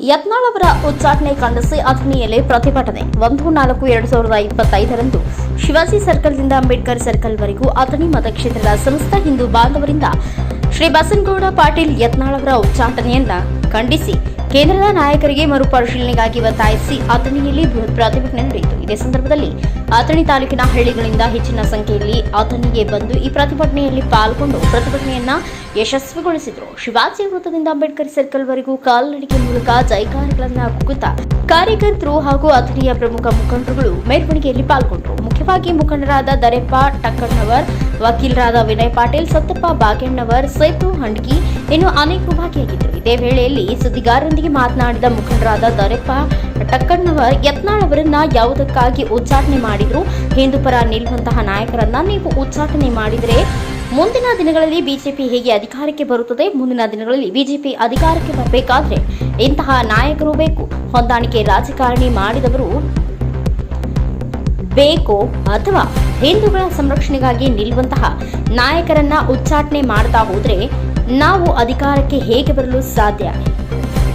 ಯತ್ನಾಳ್ ಅವರ ಉಚ್ಚಾಟನೆ ಖಂಡಿಸಿ ಅಥಣಿಯಲ್ಲಿ ಪ್ರತಿಭಟನೆ. ಒಂದು, ನಾಲ್ಕು, ಎರಡು ಸಾವಿರದ ಇಪ್ಪತ್ತೈದರಂದು ಶಿವಾಜಿ ಸರ್ಕಲ್ನಿಂದ ಅಂಬೇಡ್ಕರ್ ಸರ್ಕಲ್ವರೆಗೂ ಅಥಣಿ ಮತಕ್ಷೇತ್ರದ ಸಮಸ್ತ ಹಿಂದೂ ಬಾಂಧವರಿಂದ ಶ್ರೀ ಬಸನಗೌಡ ಪಾಟೀಲ್ ಯತ್ನಾಳ್ ಅವರ ಉಚ್ಚಾಟನೆಯನ್ನ ಖಂಡಿಸಿ. ಕೇಂದ್ರದ ನಾಯಕರಿಗೆ ಮರುಪರಿಶೀಲನೆಗಾಗಿ ಒತ್ತಾಯಿಸಿ ಅಥಣಿಯಲ್ಲಿ ಬೃಹತ್ ಪ್ರತಿಭಟನೆ ನಡೆಯಿತು. ಇದೇ ಸಂದರ್ಭದಲ್ಲಿ ಅಥಣಿ ತಾಲೂಕಿನ ಹಳ್ಳಿಗಳಿಂದ ಹೆಚ್ಚಿನ ಸಂಖ್ಯೆಯಲ್ಲಿ ಅಥಣಿಗೆ ಬಂದು ಈ ಪ್ರತಿಭಟನೆಯಲ್ಲಿ ಪಾಲ್ಗೊಂಡು ಪ್ರತಿಭಟನೆಯನ್ನ ಯಶಸ್ವಿಗೊಳಿಸಿದರು. ಶಿವಾಜಿ ವೃತ್ತದಿಂದ ಅಂಬೇಡ್ಕರ್ ಸರ್ಕಲ್ವರೆಗೂ ಕಾಲ್ನಡಿಗೆ ಮೂಲಕ ಜೈಕಾರಗಳನ್ನು ಕೂಗುತ್ತಾ ಕಾರ್ಯಕರ್ತರು ಹಾಗೂ ಅಥಣಿಯ ಪ್ರಮುಖ ಮುಖಂಡರುಗಳು ಮೆರವಣಿಗೆಯಲ್ಲಿ ಪಾಲ್ಗೊಂಡರು. ಮುಖ್ಯವಾಗಿ ಮುಖಂಡರಾದ ದರೆಪ್ಪ, ಟಕ್ಕಣ್ಣವರ್ ವಕೀಲರಾದ ವಿನಯ್ ಪಾಟೀಲ್ ಸತ್ತಪ್ಪ ಬಾಗೇಣ್ಣವರ್, ಸೇತು ಹಂಡ್ಗಿ ಇನ್ನು ಅನೇಕರು ಭಾಗಿಯಾಗಿದ್ದರು. ಇದೇ ವೇಳೆಯಲ್ಲಿ ಸುದ್ದಿಗಾರರೊಂದಿಗೆ ಮಾತನಾಡಿದ ಮುಖಂಡರಾದ ದೊರೆಪ್ಪ ಟಕ್ಕಣ್ಣವರ್, ಯತ್ನಾಳ್ ಅವರನ್ನ ಯಾವುದಕ್ಕಾಗಿ ಉಚ್ಚಾಟನೆ ಮಾಡಿದ್ರು? ಹಿಂದೂ ಪರ ನಿಲ್ಲುವಂತಹ ನಾಯಕರನ್ನ ನೀವು ಉಚ್ಚಾಟನೆ ಮಾಡಿದರೆ ಮುಂದಿನ ದಿನಗಳಲ್ಲಿ ಬಿಜೆಪಿ ಹೇಗೆ ಅಧಿಕಾರಕ್ಕೆ ಬರುತ್ತದೆ? ಮುಂದಿನ ದಿನಗಳಲ್ಲಿ ಬಿಜೆಪಿ ಅಧಿಕಾರಕ್ಕೆ ಬರಬೇಕಾದ್ರೆ ಇಂತಹ ನಾಯಕರು ಬೇಕು. ಹೊಂದಾಣಿಕೆ ರಾಜಕಾರಣಿ ಮಾಡಿದವರು ಬೇಕೋ ಅಥವಾ ಹಿಂದೂಗಳ ಸಂರಕ್ಷಣೆಗಾಗಿ ನಿಲ್ಲುವಂತಹ ನಾಯಕರನ್ನ ಉಚ್ಚಾಟನೆ ಮಾಡ್ತಾ ಹೋದ್ರೆ ನಾವು ಅಧಿಕಾರಕ್ಕೆ ಹೇಗೆ ಬರಲು ಸಾಧ್ಯ?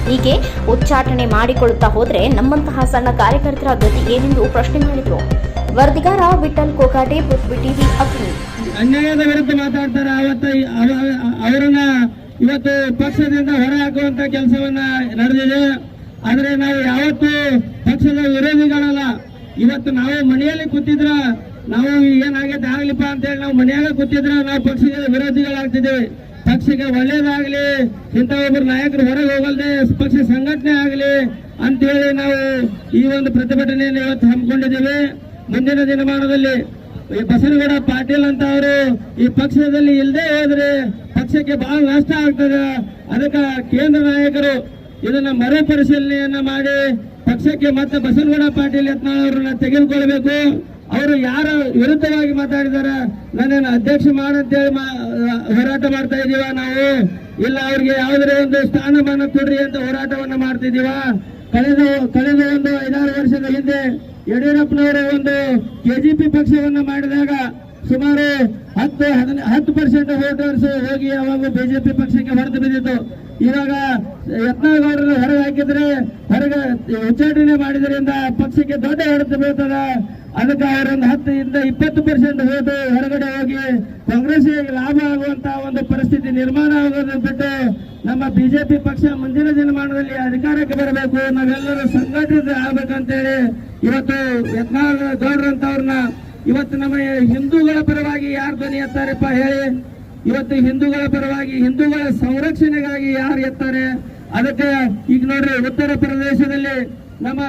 ಹೀಗೆ ಉಚ್ಚಾಟನೆ ಮಾಡಿಕೊಳ್ಳುತ್ತಾ ಹೋದ್ರೆ ನಮ್ಮಂತಹ ಸಣ್ಣ ಕಾರ್ಯಕರ್ತರ ಗತಿ ಏನೆಂದು ಪ್ರಶ್ನೆ ಮಾಡಿದ್ರು. ವರದಿಗಾರ ವಿಠಲ್ ಕೋಕಾಟೆ, ಪೃಥ್ವಿ ಟಿವಿ ಅಗ್ನಿ. ಅನ್ಯಾಯದ ವಿರುದ್ಧ ಮಾತಾಡ್ತಾರೆ. ಅವತ್ತು ಅವ- ಅವರನ್ನ ಇವತ್ತು ಪಕ್ಷದಿಂದ ಹೊರ ಹಾಕುವಂತ ಕೆಲಸವನ್ನ ನಡೆದಿದೆ. ಆದ್ರೆ ನಾವು ಯಾವತ್ತು ಪಕ್ಷದ ವಿರೋಧಿಗಳಲ್ಲ. ಇವತ್ತು ನಾವು ಮನೆಯಲ್ಲಿ ಕೂತಿದ್ರ ನಾವು ಏನಾಗೈತೆ ಆಗ್ಲಿಪ್ಪ ಅಂತ ಹೇಳಿ ನಾವು ಮನೆಯಾಗ ಕೂತಿದ್ರ ನಾವು ಪಕ್ಷದ ವಿರೋಧಿಗಳಾಗ್ತಿದ್ದೇವೆ. ಪಕ್ಷಕ್ಕೆ ಒಳ್ಳೇದಾಗ್ಲಿ ಇಂಥ ಒಬ್ಬರು ನಾಯಕರು ಹೊರಗೆ ಹೋಗಲ್ದೆ ಪಕ್ಷ ಸಂಘಟನೆ ಆಗಲಿ ಅಂತೇಳಿ ನಾವು ಈ ಒಂದು ಪ್ರತಿಭಟನೆಯನ್ನು ಇವತ್ತು ಹಮ್ಮಿಕೊಂಡಿದ್ದೇವೆ. ಮುಂದಿನ ದಿನಮಾನದಲ್ಲಿ ಈ ಬಸನಗೌಡ ಪಾಟೀಲ್ ಅಂತ ಅವರು ಈ ಪಕ್ಷದಲ್ಲಿ ಇಲ್ಲದೆ ಹೋದ್ರೆ ಪಕ್ಷಕ್ಕೆ ಬಹಳ ನಷ್ಟ ಆಗ್ತದೆ. ಅದಕ್ಕೆ ಕೇಂದ್ರ ನಾಯಕರು ಇದನ್ನ ಮರು ಪರಿಶೀಲನೆಯನ್ನ ಮಾಡಿ ಪಕ್ಷಕ್ಕೆ ಮತ್ತೆ ಬಸವನಗೌಡ ಪಾಟೀಲ್ ಯತ್ನಾಳ್ ಅವರನ್ನ ತೆಗೆದುಕೊಳ್ಬೇಕು ಅವರು ಯಾರ ವಿರುದ್ಧವಾಗಿ ಮಾತಾಡಿದಾರೆ ನನ್ನನ್ನು ಅಧ್ಯಕ್ಷ ಮಾಡಂತೇಳಿ ಹೋರಾಟ ಮಾಡ್ತಾ ಇದೀವ ನಾವು? ಇಲ್ಲ, ಅವ್ರಿಗೆ ಯಾವುದೇ ಒಂದು ಸ್ಥಾನಮಾನ ಕೊಡ್ರಿ ಅಂತ ಹೋರಾಟವನ್ನ ಮಾಡ್ತಿದ್ದೀವ? ಕಳೆದ ಕಳೆದ ಒಂದು ಐದಾರು ವರ್ಷದ ಹಿಂದೆ ಯಡಿಯೂರಪ್ಪನವರು ಒಂದು ಕೆಜಿಪಿ ಪಕ್ಷವನ್ನ ಮಾಡಿದಾಗ ಸುಮಾರು ಹತ್ತು ಹತ್ತು ಪರ್ಸೆಂಟ್ ವೋಟರ್ಸ್ ಹೋಗಿ ಅವಾಗ ಬಿಜೆಪಿ ಪಕ್ಷಕ್ಕೆ ಹೊರತು ಬಿದ್ದಿತ್ತು. ಇವಾಗ ಯತ್ನಗೌಡರು ಹೊರಗೆ ಹಾಕಿದ್ರೆ, ಹೊರಗೆ ಉಚ್ಚಾಟನೆ ಮಾಡಿದ್ರಿಂದ ಪಕ್ಷಕ್ಕೆ ದೊಡ್ಡ ಹೊಡೆತ ಬೀಳ್ತದ. ಅದಕ್ಕೆ ಅವರೊಂದು ಹತ್ತರಿಂದ ಇಪ್ಪತ್ತು ಪರ್ಸೆಂಟ್ ಓಟು ಹೊರಗಡೆ ಹೋಗಿ ಕಾಂಗ್ರೆಸ್ಗೆ ಲಾಭ ಆಗುವಂತ ಒಂದು ಪರಿಸ್ಥಿತಿ ನಿರ್ಮಾಣ ಆಗೋದನ್ನು ಬಿಟ್ಟು ನಮ್ಮ ಬಿಜೆಪಿ ಪಕ್ಷ ಮುಂದಿನ ದಿನಮಾನದಲ್ಲಿ ಅಧಿಕಾರಕ್ಕೆ ಬರಬೇಕು. ನಾವೆಲ್ಲರೂ ಸಂಘಟಿತ ಆಗ್ಬೇಕಂತೇಳಿ ಇವತ್ತು ಯತ್ನಾಳ್ ಗೌಡ್ರಂತವ್ರನ್ನ ಇವತ್ತು ನಮ್ಮ ಹಿಂದೂಗಳ ಪರವಾಗಿ ಯಾರು ಧ್ವನಿ ಎತ್ತಾರಪ್ಪ ಹೇಳಿ? ಇವತ್ತು ಹಿಂದೂಗಳ ಪರವಾಗಿ ಹಿಂದೂಗಳ ಸಂರಕ್ಷಣೆಗಾಗಿ ಯಾರು ಎತ್ತಾರೆ? ಅದಕ್ಕೆ ಈಗ ನೋಡ್ರಿ ಉತ್ತರ ಪ್ರದೇಶದಲ್ಲಿ ನಮ್ಮ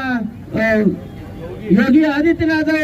ಯೋಗಿ ಆದಿತ್ಯನಾಥ್